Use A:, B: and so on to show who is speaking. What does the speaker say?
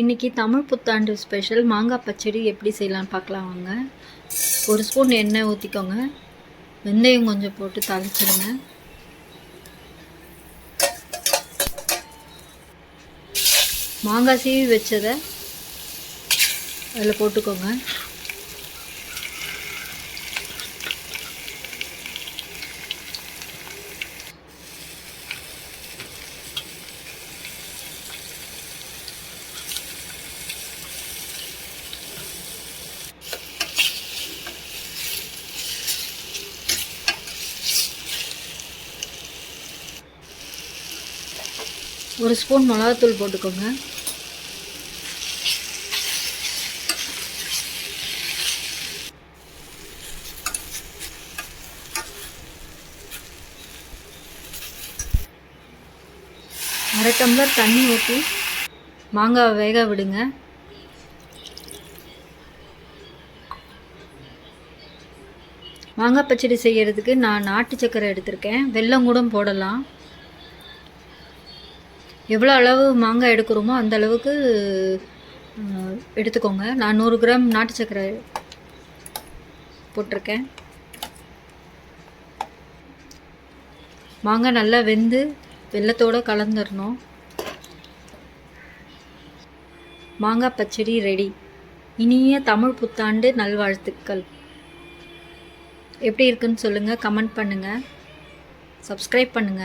A: இன்றைக்கி தமிழ் புத்தாண்டு ஸ்பெஷல் மாங்காய் பச்சடி எப்படி செய்யலாம்னு பார்க்கலாம் வாங்க. ஒரு ஸ்பூன் எண்ணெய் ஊற்றிக்கோங்க வெந்தயம் கொஞ்சம் போட்டு தாளிச்சிடுங்க மாங்காய் சீவி வச்சதை அதில் போட்டுக்கோங்க. ஒரு ஸ்பூன் மிளகாத்தூள் போட்டுக்கோங்க. அரை டம்ளர் தண்ணி ஊற்றி மாங்காய் வேக விடுங்க. மாங்காய் பச்சடி செய்கிறதுக்கு நான் நாட்டு சக்கரை எடுத்திருக்கேன். வெல்லம் கூட போடலாம். எவ்வளோ அளவு மாங்காய் எடுக்கிறோமோ அந்த அளவுக்கு எடுத்துக்கோங்க. நான் நூறு கிராம் நாட்டு சக்கரை போட்டிருக்கேன். மாங்காய் நல்லா வெந்து வெள்ளத்தோடு கலந்துடணும் மாங்காய் பச்சடி ரெடி. இனிய தமிழ் புத்தாண்டு நல்வாழ்த்துக்கள். எப்படி இருக்குன்னு சொல்லுங்கள் கமெண்ட் பண்ணுங்கள் சப்ஸ்கிரைப் பண்ணுங்கள்